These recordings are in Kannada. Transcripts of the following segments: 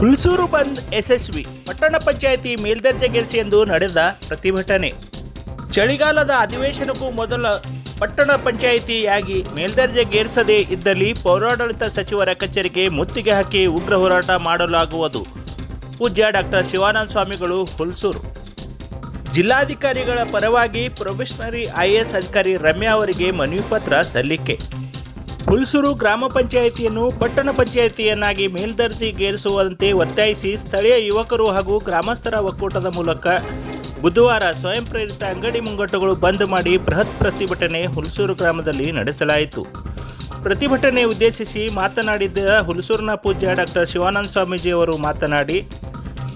ಹುಲ್ಸೂರು ಬಂದ್ ಯಶಸ್ವಿ ಪಟ್ಟಣ ಪಂಚಾಯಿತಿ ಮೇಲ್ದರ್ಜೆಗೇರಿಸಿ ಎಂದು ನಡೆದ ಪ್ರತಿಭಟನೆ. ಚಳಿಗಾಲದ ಅಧಿವೇಶನಕ್ಕೂ ಮೊದಲ ಪಟ್ಟಣ ಪಂಚಾಯಿತಿಯಾಗಿ ಮೇಲ್ದರ್ಜೆಗೇರಿಸದೇ ಇದ್ದಲ್ಲಿ ಪೌರಾಡಳಿತ ಸಚಿವರ ಕಚೇರಿಗೆ ಮುತ್ತಿಗೆ ಹಾಕಿ ಉಗ್ರ ಹೋರಾಟ ಮಾಡಲಾಗುವುದು. ಪೂಜ್ಯ ಡಾಕ್ಟರ್ ಶಿವಾನಂದ ಸ್ವಾಮಿಗಳು ಹುಲ್ಸೂರು. ಜಿಲ್ಲಾಧಿಕಾರಿಗಳ ಪರವಾಗಿ ಪ್ರೊಬೆಷನರಿ ಐಎಎಸ್ ಅಧಿಕಾರಿ ರಮ್ಯಾ ಅವರಿಗೆ ಮನವಿ ಪತ್ರ ಸಲ್ಲಿಕೆ. ಹುಲ್ಸೂರು ಗ್ರಾಮ ಪಂಚಾಯಿತಿಯನ್ನು ಪಟ್ಟಣ ಪಂಚಾಯಿತಿಯನ್ನಾಗಿ ಮೇಲ್ದರ್ಜೆಗೇರಿಸುವಂತೆ ಒತ್ತಾಯಿಸಿ ಸ್ಥಳೀಯ ಯುವಕರು ಹಾಗೂ ಗ್ರಾಮಸ್ಥರ ಒಕ್ಕೂಟದ ಮೂಲಕ ಬುಧವಾರ ಸ್ವಯಂ ಪ್ರೇರಿತ ಅಂಗಡಿ ಮುಂಗಟ್ಟುಗಳು ಬಂದ್ ಮಾಡಿ ಬೃಹತ್ ಪ್ರತಿಭಟನೆ ಹುಲ್ಸೂರು ಗ್ರಾಮದಲ್ಲಿ ನಡೆಸಲಾಯಿತು. ಪ್ರತಿಭಟನೆ ಉದ್ದೇಶಿಸಿ ಮಾತನಾಡಿದ ಹುಲ್ಸೂರಿನ ಪೂಜ್ಯ ಡಾಕ್ಟರ್ ಶಿವಾನಂದ ಸ್ವಾಮೀಜಿ ಅವರು ಮಾತನಾಡಿ,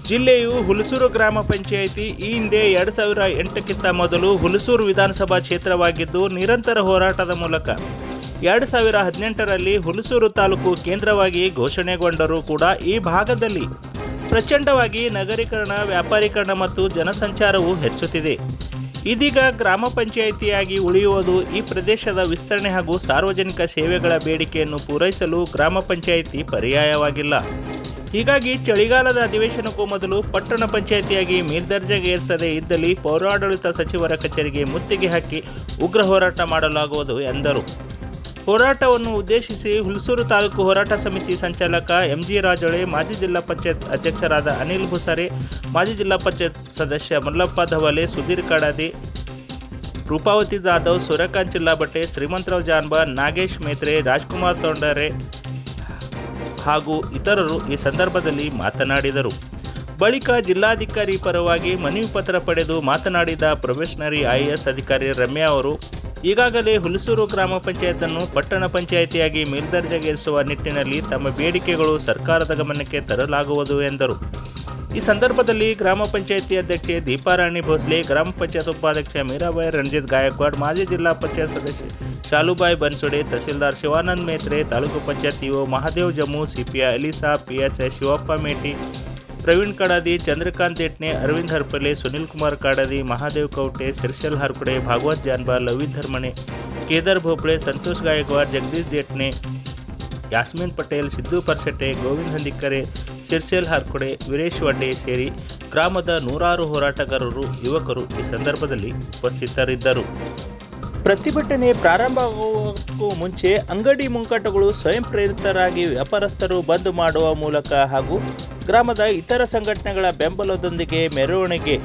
ಜಿಲ್ಲೆಯು ಹುಲಸೂರು ಗ್ರಾಮ ಪಂಚಾಯಿತಿ ಈ ಹಿಂದೆ ಎರಡು ಸಾವಿರ ಎಂಟಕ್ಕಿಂತ ಮೊದಲು ಹುಲಸೂರು ವಿಧಾನಸಭಾ ಕ್ಷೇತ್ರವಾಗಿದ್ದು ನಿರಂತರ ಹೋರಾಟದ ಮೂಲಕ ಎರಡು ಸಾವಿರ ಹದಿನೆಂಟರಲ್ಲಿ ಹುಲಸೂರು ತಾಲೂಕು ಕೇಂದ್ರವಾಗಿ ಘೋಷಣೆಗೊಂಡರೂ ಕೂಡ ಈ ಭಾಗದಲ್ಲಿ ಪ್ರಚಂಡವಾಗಿ ನಗರೀಕರಣ, ವ್ಯಾಪಾರೀಕರಣ ಮತ್ತು ಜನಸಂಚಾರವು ಹೆಚ್ಚುತ್ತಿದೆ. ಇದೀಗ ಗ್ರಾಮ ಪಂಚಾಯಿತಿಯಾಗಿ ಉಳಿಯುವುದು ಈ ಪ್ರದೇಶದ ವಿಸ್ತರಣೆ ಹಾಗೂ ಸಾರ್ವಜನಿಕ ಸೇವೆಗಳ ಬೇಡಿಕೆಯನ್ನು ಪೂರೈಸಲು ಗ್ರಾಮ ಪಂಚಾಯಿತಿ ಪರ್ಯಾಯವಾಗಿಲ್ಲ. ಹೀಗಾಗಿ ಚಳಿಗಾಲದ ಅಧಿವೇಶನಕ್ಕೂ ಮೊದಲು ಪಟ್ಟಣ ಪಂಚಾಯಿತಿಯಾಗಿ ಮೇಲ್ದರ್ಜೆಗೇರಿಸದೇ ಇದ್ದಲ್ಲಿ ಪೌರಾಡಳಿತ ಸಚಿವರ ಕಚೇರಿಗೆ ಮುತ್ತಿಗೆ ಹಾಕಿ ಉಗ್ರ ಹೋರಾಟ ಮಾಡಲಾಗುವುದು ಎಂದರು. ಹೋರಾಟವನ್ನು ಉದ್ದೇಶಿಸಿ ಹುಲ್ಸೂರು ತಾಲೂಕು ಹೋರಾಟ ಸಮಿತಿ ಸಂಚಾಲಕ ಎಂಜಿ ರಾಜೊಳೆ, ಮಾಜಿ ಜಿಲ್ಲಾ ಪಂಚಾಯತ್ ಅಧ್ಯಕ್ಷರಾದ ಅನಿಲ್ ಭುಸಾರೆ, ಮಾಜಿ ಜಿಲ್ಲಾ ಪಂಚಾಯತ್ ಸದಸ್ಯ ಮಲ್ಲಪ್ಪ ಧವಲೆ, ಸುಧೀರ್ ಕಡಾದಿ, ರೂಪಾವತಿ ಜಾಧವ್, ಸೂರ್ಯಕಾಂತ್ ಚಿಲ್ಲಾಬಟ್ಟೆ, ಶ್ರೀಮಂತರಾವ್ ಜಾನ್ಬಾ, ನಾಗೇಶ್ ಮೇತ್ರೆ, ರಾಜ್ಕುಮಾರ್ ತೊಂಡರೆ ಹಾಗೂ ಇತರರು ಈ ಸಂದರ್ಭದಲ್ಲಿ ಮಾತನಾಡಿದರು. ಬಳಿಕ ಜಿಲ್ಲಾಧಿಕಾರಿ ಪರವಾಗಿ ಮನವಿ ಪತ್ರ ಪಡೆದು ಮಾತನಾಡಿದ ಪ್ರೊಬೆಷನರಿ ಐಎಎಸ್ ಅಧಿಕಾರಿ ರಮ್ಯಾ ಅವರು ಈಗಾಗಲೇ ಹುಲಸೂರು ಗ್ರಾಮ ಪಂಚಾಯತನ್ನು ಪಟ್ಟಣ ಪಂಚಾಯಿತಿಯಾಗಿ ಮೇಲ್ದರ್ಜೆಗೇರಿಸುವ ನಿಟ್ಟಿನಲ್ಲಿ ತಮ್ಮ ಬೇಡಿಕೆಗಳು ಸರ್ಕಾರದ ಗಮನಕ್ಕೆ ತರಲಾಗುವುದು ಎಂದರು. ಈ ಸಂದರ್ಭದಲ್ಲಿ ಗ್ರಾಮ ಪಂಚಾಯಿತಿ ಅಧ್ಯಕ್ಷೆ ದೀಪಾರಾಣಿ ಭೋಸ್ಲೆ, ಗ್ರಾಮ ಪಂಚಾಯತ್ ಉಪಾಧ್ಯಕ್ಷ ಮೀರಾಬಾಯಿ ರಣಜಿತ್ ಗಾಯಕ್ವಾಡ್, ಮಾಜಿ ಜಿಲ್ಲಾ ಪಂಚಾಯತ್ ಸದಸ್ಯ Shalubai Bansude, tahsildar Shivanand Metre, taluk panchayat EO Mahadev Jammu CPI Alisa PSI Shivappa Meti Praveen Kadadi, Chandrakant Etne Arvind Harpale, Sunil Kumar Kadadi, Mahadev Kaute, Sirsel Harpade Bhagwat Janba Lavit Dharmane Kedar Bhopale Santosh Gaikwad Jagdish Detne, Yasmin Patel, Siddu Parsete Govind Handikkare, Sirsel Harkode, Veeresh Vadde ಸೇರಿ ಗ್ರಾಮದ ನೂರಾರು ಹೋರಾಟಗಾರರು, ಯುವಕರು ಈ ಸಂದರ್ಭದಲ್ಲಿ ಉಪಸ್ಥಿತರಿದ್ದರು. ಪ್ರತಿಭಟನೆ ಪ್ರಾರಂಭವಾಗುವುದಕ್ಕೂ ಮುಂಚೆ ಅಂಗಡಿ ಮುಂಕಟ್ಟುಗಳು ಸ್ವಯಂ ಪ್ರೇರಿತರಾಗಿ ವ್ಯಾಪಾರಸ್ಥರು ಬಂದ್ ಮಾಡುವ ಮೂಲಕ ಹಾಗೂ ಗ್ರಾಮದ ಇತರ ಸಂಘಟನೆಗಳ ಬೆಂಬಲದೊಂದಿಗೆ ಮೆರವಣಿಗೆ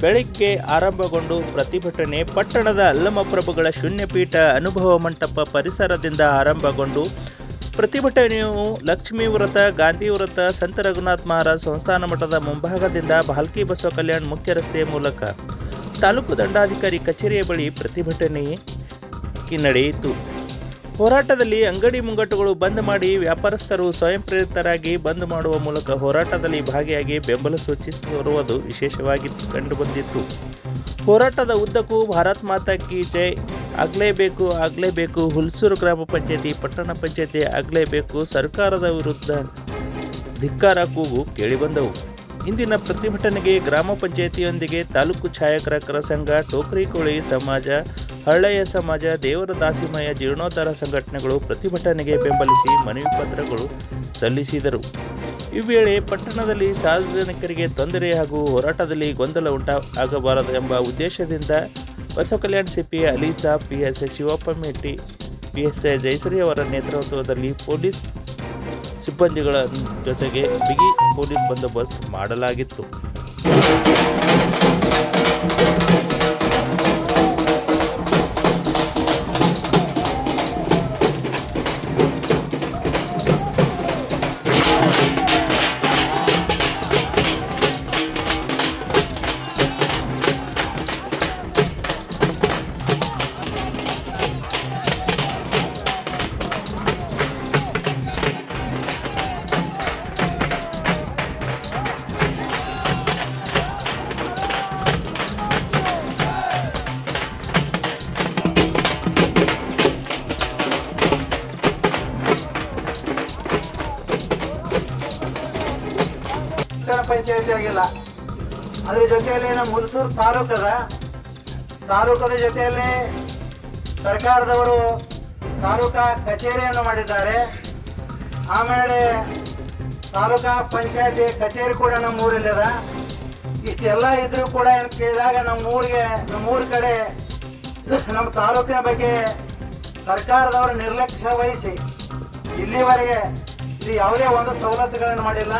ಬೆಳಗ್ಗೆ ಆರಂಭಗೊಂಡು ಪ್ರತಿಭಟನೆ ಪಟ್ಟಣದ ಅಲ್ಲಮಪ್ರಭುಗಳ ಶೂನ್ಯಪೀಠ ಅನುಭವ ಮಂಟಪ ಪರಿಸರದಿಂದ ಆರಂಭಗೊಂಡು ಪ್ರತಿಭಟನೆಯು ಲಕ್ಷ್ಮೀ ವ್ರತ, ಗಾಂಧಿ ವ್ರತ, ಸಂತ ರಘುನಾಥ್ ಮಹಾರಾಜ್ ಸಂಸ್ಥಾನ ಮಠದ ಮುಂಭಾಗದಿಂದ ಭಾಲ್ಕಿ ಬಸವ ಕಲ್ಯಾಣ್ ಮುಖ್ಯ ರಸ್ತೆಯ ಮೂಲಕ ತಾಲೂಕು ದಂಡಾಧಿಕಾರಿ ಕಚೇರಿಯ ಬಳಿ ಪ್ರತಿಭಟನೆ ನಡೆಯಿತು ಹೋರಾಟದಲ್ಲಿ ಅಂಗಡಿ ಮುಂಗಟ್ಟುಗಳು ಬಂದ್ ಮಾಡಿ ವ್ಯಾಪಾರಸ್ಥರು ಸ್ವಯಂ ಪ್ರೇರಿತರಾಗಿ ಬಂದ್ ಮಾಡುವ ಮೂಲಕ ಹೋರಾಟದಲ್ಲಿ ಭಾಗಿಯಾಗಿ ಬೆಂಬಲ ಸೂಚಿಸಿರುವುದು ವಿಶೇಷವಾಗಿ ಕಂಡುಬಂದಿತ್ತು. ಹೋರಾಟದ ಉದ್ದಕ್ಕೂ ಭಾರತ್ ಮಾತಾ ಕಿ ಜೈ. ಆಗಲೇಬೇಕು ಆಗಲೇಬೇಕು, ಹುಲ್ಸೂರು ಗ್ರಾಮ ಪಂಚಾಯತಿ, ಪಟ್ಟಣ ಪಂಚಾಯತಿ ಆಗಲೇಬೇಕು, ಸರ್ಕಾರದ ವಿರುದ್ಧ ಧಿಕ್ಕಾರ ಕೂಗು ಕೇಳಿಬಂದವು. ಇಂದಿನ ಪ್ರತಿಭಟನೆಗೆ ಗ್ರಾಮ ಪಂಚಾಯತಿಯೊಂದಿಗೆ ತಾಲೂಕು ಛಾಯಾಗ್ರಾಹಕರ ಸಂಘ ಟೋಕ್ರಿಕೋಳಿ ಸಮಾಜ ಹಳ್ಳೆಯ ಸಮಾಜ, ದೇವರ ದಾಸಿಮಯ, ಜೀರ್ಣೋದ್ಧಾರ ಸಂಘಟನೆಗಳು ಪ್ರತಿಭಟನೆಗೆ ಬೆಂಬಲಿಸಿ ಮನವಿ ಪತ್ರಗಳು ಸಲ್ಲಿಸಿದರು. ಈ ವೇಳೆ ಪಟ್ಟಣದಲ್ಲಿ ಸಾರ್ವಜನಿಕರಿಗೆ ತೊಂದರೆ ಹಾಗೂ ಹೋರಾಟದಲ್ಲಿ ಗೊಂದಲ ಉಂಟಾಗಬಾರದು ಎಂಬ ಉದ್ದೇಶದಿಂದ Basavakalyan CP Alisa P S I Shivappa Meti P S I Jayashree ಅವರ ನೇತೃತ್ವದಲ್ಲಿ ಪೊಲೀಸ್ ಸಿಬ್ಬಂದಿಗಳ ಜೊತೆಗೆ ಬಿಗಿ ಪೊಲೀಸ್ ಬಂದೋಬಸ್ತ್ ಮಾಡಲಾಗಿತ್ತು. ಪಂಚಾಯತಿ ಆಗಿಲ್ಲ. ಅದ್ರ ಜೊತೆಯಲ್ಲಿ ನಮ್ಮ ಹುಲ್ಸೂರು ತಾಲೂಕದ ತಾಲೂಕದ ಜೊತೆಯಲ್ಲಿ ಸರ್ಕಾರದವರು ತಾಲೂಕಾ ಕಚೇರಿಯನ್ನು ಮಾಡಿದ್ದಾರೆ. ಆಮೇಲೆ ತಾಲೂಕಾ ಪಂಚಾಯತಿ ಕಚೇರಿ ಕೂಡ ನಮ್ಮ ಊರಲ್ಲಿದೆ. ಇಷ್ಟೆಲ್ಲ ಇದ್ರೂ ಕೂಡ ಏನು ಕೇಳಿದಾಗ ನಮ್ಮ ಊರಿಗೆ, ನಮ್ಮ ಊರ ಕಡೆ ನಮ್ಮ ತಾಲೂಕಿನ ಬಗ್ಗೆ ಸರ್ಕಾರದವರು ನಿರ್ಲಕ್ಷ್ಯ ವಹಿಸಿ ಇಲ್ಲಿವರೆಗೆ ಇಲ್ಲಿ ಯಾವುದೇ ಒಂದು ಸವಲತ್ತುಗಳನ್ನು ಮಾಡಿಲ್ಲ.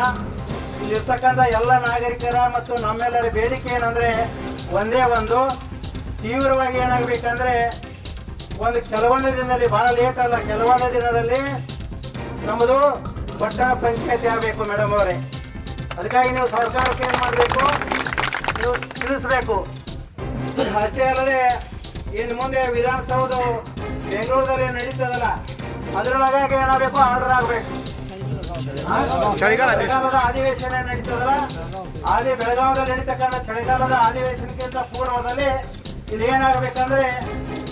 ಇಲ್ಲಿರ್ತಕ್ಕಂಥ ಎಲ್ಲ ನಾಗರಿಕರ ಮತ್ತು ನಮ್ಮೆಲ್ಲರ ಬೇಡಿಕೆ ಏನಂದ್ರೆ ಒಂದೇ ಒಂದು, ತೀವ್ರವಾಗಿ ಏನಾಗಬೇಕಂದ್ರೆ ಒಂದು ಕೆಲವೊಂದು ದಿನದಲ್ಲಿ ಬಹಳ ಲೇಟ್ ಅಲ್ಲ, ಕೆಲವೊಂದು ದಿನದಲ್ಲಿ ನಮ್ಮದು ಪಟ್ಟಣ ಪಂಚಾಯತಿ ಆಗಬೇಕು ಮೇಡಮ್ ಅವರೇ. ಅದಕ್ಕಾಗಿ ನೀವು ಸರ್ಕಾರಕ್ಕೆ ಏನು ಮಾಡಬೇಕು? ನೀವು ತಿಳಿಸ್ಬೇಕು. ಅಷ್ಟೇ ಅಲ್ಲದೆ, ಇನ್ನು ಮುಂದೆ ವಿಧಾನಸೌಧ ಬೆಂಗಳೂರಲ್ಲಿ ನಡೀತದಲ್ಲ, ಅದರೊಳಗಾಗಿ ಏನಾಗಬೇಕು? ಆರ್ಡರ್ ಆಗಬೇಕು. ಚಳಿಗಾಲದ ಅಧಿವೇಶನ ನಡೀತದಲ್ಲ? ಆದಿ ಬೆಳಗಾವದಲ್ಲಿ ನಡೀತಕ್ಕಂಥ ಚಳಿಗಾಲದ ಅಧಿವೇಶನಕ್ಕಿಂತ ಪೂರ್ವದಲ್ಲಿ ಇದು ಏನಾಗಬೇಕಂದ್ರೆ,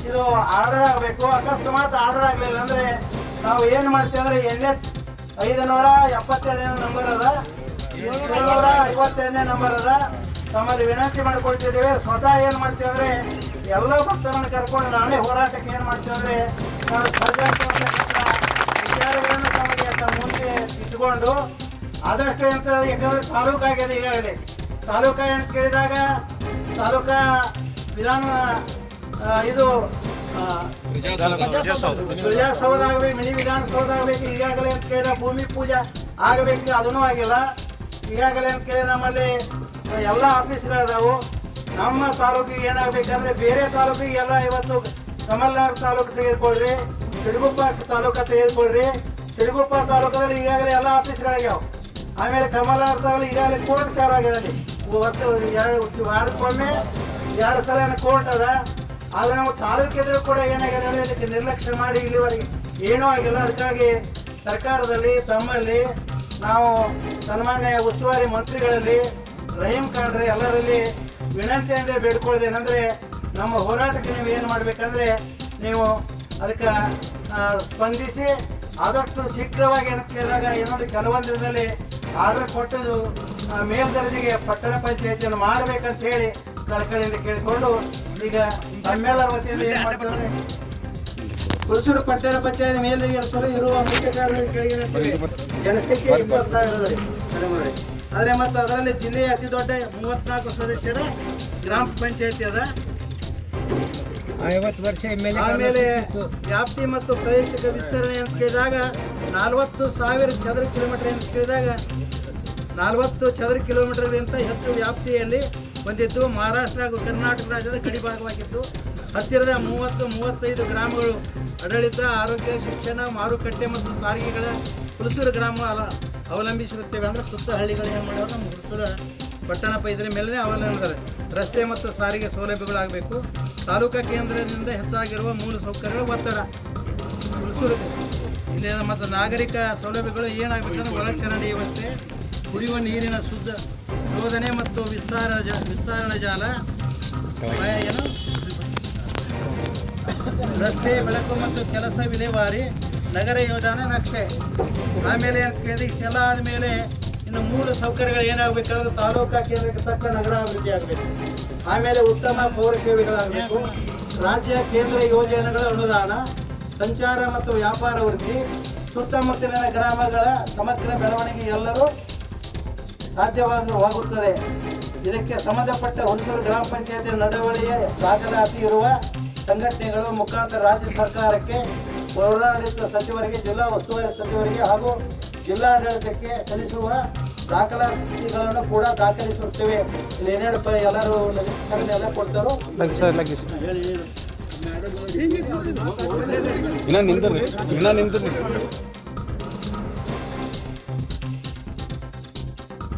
ಇದು ಆರ್ಡರ್ ಆಗಬೇಕು. ಅಕಸ್ಮಾತ್ ಆರ್ಡರ್ ಆಗಲಿಲ್ಲ ಅಂದ್ರೆ ನಾವು ಏನು ಮಾಡ್ತೀವಿ ಅಂದ್ರೆ ಎಚ್ ಐದು ನೂರ ಎಪ್ಪತ್ತೆರಡನೇ ನಂಬರ್ ಅದ. ಏಳ್ನೂರ ಐವತ್ತೆರಡನೇ ನಂಬರ್ ಅದ. ತಮ್ಮಲ್ಲಿ ವಿನಂತಿ ಮಾಡ್ಕೊಳ್ತಿದ್ದೇವೆ. ಸ್ವತಃ ಏನು ಮಾಡ್ತೀವಿ ಅಂದ್ರೆ ಎಲ್ಲ ಭಕ್ತರನ್ನು ಕರ್ಕೊಂಡು ನಾವೇ ಹೋರಾಟಕ್ಕೆ ಏನು ಮಾಡ್ತೀವಿ ಅಂದ್ರೆ, ನಾವು ಇಟ್ಕೊಂಡು ಆದಷ್ಟು ಅಂತ ಯಾಕಂದ್ರೆ ತಾಲೂಕು ಆಗ್ಯದ ಈಗಾಗಲೇ. ತಾಲೂಕ ಅಂತ ಕೇಳಿದಾಗ ತಾಲೂಕಾ ವಿಧಾನ ಇದು ಪ್ರಜಾಸೌಧ. ಆಗಬೇಕು ಮಿನಿ ವಿಧಾನಸೌಧ ಆಗಬೇಕು ಈಗಾಗಲೇ ಅಂತ ಕೇಳಿದ ಭೂಮಿ ಪೂಜೆ ಆಗಬೇಕು ಅದನ್ನೂ ಆಗಿಲ್ಲ. ಈಗಾಗಲೇ ಅಂತ ಕೇಳಿ ನಮ್ಮಲ್ಲಿ ಎಲ್ಲ ಆಫೀಸ್ಗಳಿದಾವು. ನಮ್ಮ ತಾಲೂಕಿಗೆ ಏನಾಗಬೇಕಂದ್ರೆ ಬೇರೆ ತಾಲೂಕಿಗೆ ಎಲ್ಲ ಇವತ್ತು ಕಮಲ್ನಾರ್ ತಾಲೂಕು ತೆಗೆದುಕೊಳ್ರಿ ಸಿಡುಗುಪ್ಪ ತಾಲೂಕು ತೆಗೆದುಕೊಳ್ರಿ. ಸಿಡುಗುಪ್ಪ ತಾಲೂಕಲ್ಲಿ ಈಗಾಗಲೇ ಎಲ್ಲ ಆಫೀಸ್ಗಳಾಗ್ಯಾವ. ಆಮೇಲೆ ಕಮಲ ಈಗಾಗಲೇ ಕೋರ್ಟ್ ಅಲ್ಲಿ ವರ್ಷ ಎರಡು ವಾರಕ್ಕೊಮ್ಮೆ ಎರಡು ಸಲ ಕೋರ್ಟ್ ಅದ. ಆದ್ರೆ ನಮ್ಮ ತಾಲೂಕಿದ್ರು ಕೂಡ ಏನಾಗಿದೆ ಅಂದ್ರೆ ಇದಕ್ಕೆ ನಿರ್ಲಕ್ಷ್ಯ ಮಾಡಿ ಇಲ್ಲಿವರೆಗೆ ಏನೂ ಆಗಿಲ್ಲ. ಅದಕ್ಕಾಗಿ ಸರ್ಕಾರದಲ್ಲಿ ತಮ್ಮಲ್ಲಿ ನಾವು ಸನ್ಮಾನ್ಯ ಉಸ್ತುವಾರಿ ಮಂತ್ರಿಗಳಲ್ಲಿ ರಹೀಂ ಖಾನ್ರೆ ಎಲ್ಲರಲ್ಲಿ ವಿನಂತಿ ಅಂದ್ರೆ ಬೇಡ್ಕೊಳ್ಳೋದೇನೆಂದ್ರೆ ನಮ್ಮ ಹೋರಾಟಕ್ಕೆ ನೀವು ಏನು ಮಾಡ್ಬೇಕಂದ್ರೆ ನೀವು ಅದಕ್ಕೆ ಸ್ಪಂದಿಸಿ ಆದಷ್ಟು ಶೀಘ್ರವಾಗಿ ಅಂತ ಕೇಳಿದಾಗ ಏನೋ ಕೆಲವೊಂದು ದಿನದಲ್ಲಿ ಆರ್ಡರ್ ಕೊಟ್ಟದು ಮೇಲ್ದರ್ಜೆಗೆ ಪಟ್ಟಣ ಪಂಚಾಯತಿಯನ್ನು ಮಾಡಬೇಕಂತ ಹೇಳಿ ಸರ್ಕಾರದಿಂದ ಕೇಳಿಕೊಂಡು ಈಗ ನಮ್ಮೆಲ್ಲರ ವತಿಯಿಂದ ಏನು ಮಾಡ್ತಾರೆ ಪಟ್ಟಣ ಪಂಚಾಯತ್ ಮೇಲೆ ಇರುವ ಮುಖ್ಯ ಕಾರಣ ಕೆಳಗಿನ ಜನಸಂಖ್ಯೆ ಇಪ್ಪತ್ತು ಸಾವಿರ ಆದರೆ ಮತ್ತು ಅದರಲ್ಲಿ ಜಿಲ್ಲೆಯ ಅತಿ ದೊಡ್ಡ ಮೂವತ್ನಾಲ್ಕು ಸದಸ್ಯರ ಗ್ರಾಮ ಪಂಚಾಯತಿ ಅದ. ಐವತ್ತು ವರ್ಷ ಆಮೇಲೆ ವ್ಯಾಪ್ತಿ ಮತ್ತು ಪ್ರಾದೇಶಿಕ ವಿಸ್ತರಣೆ ಅಂತ ಕೇಳಿದಾಗ ನಲವತ್ತು ಸಾವಿರ ಚದರ ಕಿಲೋಮೀಟರ್ ಅಂತ ಕೇಳಿದಾಗ ನಲವತ್ತು ಚದರ ಕಿಲೋಮೀಟರ್ಗಿಂತ ಹೆಚ್ಚು ವ್ಯಾಪ್ತಿಯಲ್ಲಿ ಹೊಂದಿದ್ದು ಮಹಾರಾಷ್ಟ್ರ ಹಾಗೂ ಕರ್ನಾಟಕ ರಾಜ್ಯದ ಗಡಿ ಭಾಗವಾಗಿದ್ದು ಹತ್ತಿರದ ಮೂವತ್ತು ಮೂವತ್ತೈದು ಗ್ರಾಮಗಳು ಆಡಳಿತ ಆರೋಗ್ಯ ಶಿಕ್ಷಣ ಮಾರುಕಟ್ಟೆ ಮತ್ತು ಸಾರಿಗೆಗಳ ಹುಲಸೂರು ಗ್ರಾಮ ಅಲ- ಅವಲಂಬಿಸಿರುತ್ತೇವೆ ಅಂದ್ರೆ ಸುತ್ತ ಹಳ್ಳಿಗಳು ಏನು ಮಾಡ್ಯಾವ? ನಮ್ಮ ಹುಲಸೂರು ಪಟ್ಟಣ ಇದರ ಮೇಲೆ ಅವಲಂಬಿಸಿದ್ದಾರೆ. ರಸ್ತೆ ಮತ್ತು ಸಾರಿಗೆ ಸೌಲಭ್ಯಗಳಾಗಬೇಕು. ತಾಲೂಕಾ ಕೇಂದ್ರದಿಂದ ಹೆಚ್ಚಾಗಿರುವ ಮೂಲ ಸೌಕರ್ಯಗಳು ಒತ್ತಡ. ಇಲ್ಲಿ ಮತ್ತು ನಾಗರಿಕ ಸೌಲಭ್ಯಗಳು ಏನಾಗಬೇಕಂದ್ರೆ ಒಳಚರಂಡಿ ವ್ಯವಸ್ಥೆ, ಕುಡಿಯುವ ನೀರಿನ ಶುದ್ಧ ಶೋಧನೆ ಮತ್ತು ವಿಸ್ತಾರ ಜ, ವಿಸ್ತರಣಾ ಜಾಲ ಏನು ರಸ್ತೆ, ಬೆಳಕು ಮತ್ತು ಕೆಲಸ ವಿಲೇವಾರಿ, ನಗರ ಯೋಜನೆ ನಕ್ಷೆ. ಆಮೇಲೆ ಕೇಳಿದ್ರೆ ಇಷ್ಟೆಲ್ಲ ಆದಮೇಲೆ ಇನ್ನು ಮೂಲ ಸೌಕರ್ಯಗಳು ಏನಾಗಬೇಕಂದ್ರೆ ತಾಲೂಕಾ ಕೇಂದ್ರಕ್ಕೆ ತಕ್ಕ ನಗರ ಅಭಿವೃದ್ಧಿ ಆಗಬೇಕು. ಆಮೇಲೆ ಉತ್ತಮ ಪೌರ ಸೇವೆಗಳಾಗಬೇಕು. ರಾಜ್ಯ ಕೇಂದ್ರ ಯೋಜನೆಗಳ ಅನುದಾನ, ಸಂಚಾರ ಮತ್ತು ವ್ಯಾಪಾರ ವೃದ್ಧಿ, ಸುತ್ತಮುತ್ತಲಿನ ಗ್ರಾಮಗಳ ಸಮಗ್ರ ಬೆಳವಣಿಗೆ ಎಲ್ಲರೂ ಸಾಧ್ಯವಾಗುತ್ತದೆ ಇದಕ್ಕೆ ಸಂಬಂಧಪಟ್ಟ ಹುಣಸೂರು ಗ್ರಾಮ ಪಂಚಾಯತಿ ನಡವಳಿಯ ದಾಖಲಾತಿ ಇರುವ ಸಂಘಟನೆಗಳು ಮುಖಾಂತರ ರಾಜ್ಯ ಸರ್ಕಾರಕ್ಕೆ ಪೌರಾಡಳಿತ ಸಚಿವರಿಗೆ, ಜಿಲ್ಲಾ ಉಸ್ತುವಾರಿ ಸಚಿವರಿಗೆ ಹಾಗೂ ಜಿಲ್ಲಾಡಳಿತಕ್ಕೆ ಸಲ್ಲಿಸುವ ದಾಖಲಾತಿಗಳನ್ನು ಕೂಡ ದಾಖಲಿಸುತ್ತೇವೆ. ಇಲ್ಲಿ ಏನೇನಪ್ಪ ಎಲ್ಲರೂ ಎಲ್ಲ ಕೊಡ್ತಾರೋ? ಸರ್ ಲಗ್ಗಿ ಇನ್ನ ನಿಂತ ಇನ್ನ ನಿಂದ್ರಿ